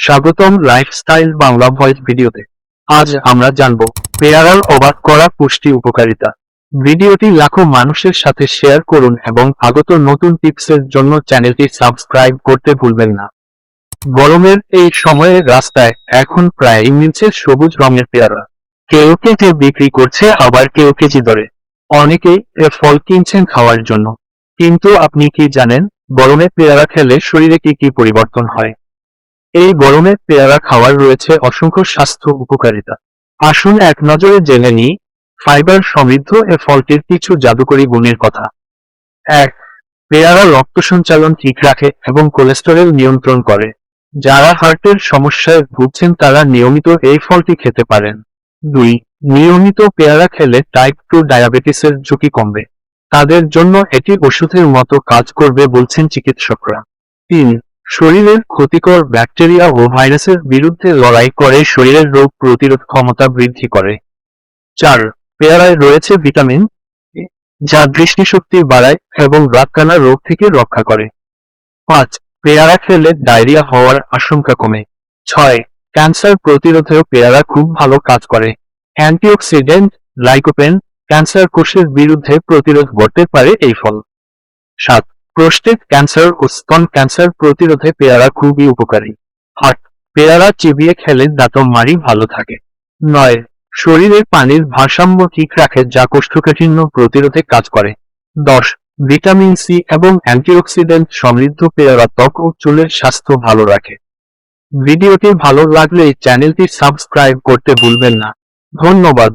স্বাগতম lifestyle Bangla voice ভিডিওতে আজ আমরা জানব পেয়ারার অবাক করা পুষ্টি উপকারিতা। ভিডিওটি লাখো মানুষের সাথে শেয়ার করুন এবং আগত নতুন টিপসের জন্য চ্যানেলটি সাবস্ক্রাইব করতে ভুলবেন না। গরমের এই সময়ে রাস্তায় এখন প্রায় মিলছে সবুজ রঙের পেয়ারা। কেউ কেটে বিক্রি করছে আবার কেউ কেজি দরে অনেকেই এ ফল কিনছেন খাওয়ার জন্য। কিন্তু আপনি কি জানেন গরমে পেয়ারা খেলে শরীরে কি কি পরিবর্তন হয়? এই গরমে পেয়ারা খাওয়ার রয়েছে অসংখ্য স্বাস্থ্য উপকারিতা। আসুন এক নজরে জেনে নিই, ফাইবার সমৃদ্ধ এ ফলটির কিছু জাদুকরী গুণের কথা। এক, পেয়ারা রক্ত সঞ্চালন ঠিক রাখে এবং কোলেস্টেরল নিয়ন্ত্রণ করে। যারা হার্টের সমস্যায় ভুগছেন তারা নিয়মিত এই ফলটি খেতে পারেন। দুই, নিয়মিত পেয়ারা খেলে টাইপ টু ডায়াবেটিসের ঝুঁকি কমবে। তাদের জন্য এটি ওষুধের মতো কাজ করবে বলছেন চিকিৎসকরা। তিন শরীরের ক্ষতিকর ব্যাকটেরিয়া ও ভাইরাসের বিরুদ্ধে লড়াই করে শরীরের রোগ প্রতিরোধ ক্ষমতা বৃদ্ধি করে। চার, পেয়ারায় রয়েছে ভিটামিন যা দৃষ্টিশক্তি বাড়ায় এবং রাতকানা রোগ থেকে রক্ষা করে। পাঁচ, পেয়ারা খেলে ডায়রিয়া হওয়ার আশঙ্কা কমে। ছয়, ক্যান্সার প্রতিরোধেও পেয়ারা খুব ভালো কাজ করে। অ্যান্টিঅক্সিডেন্ট, লাইকোপেন, ক্যান্সার কোষের বিরুদ্ধে প্রতিরোধ করতে পারে এই ফল। সাত প্রোস্টেট ক্যান্সার ও স্তন ক্যান্সার প্রতিরোধে পেয়ারা খুবই উপকারী। আট, পেয়ারা চিবিয়ে খেলে দাঁতম মারি ভালো থাকে। নয়, শরীরের পানির ভারসাম্য ঠিক রাখে যা কোষ্ঠকাঠিন্য প্রতিরোধে কাজ করে। দশ, ভিটামিন সি এবং অ্যান্টিঅক্সিডেন্ট সমৃদ্ধ পেয়ারা ত্বক ও চুলের স্বাস্থ্য ভালো রাখে। ভিডিওটি ভালো লাগলে চ্যানেলটি সাবস্ক্রাইব করতে ভুলবেন না। ধন্যবাদ।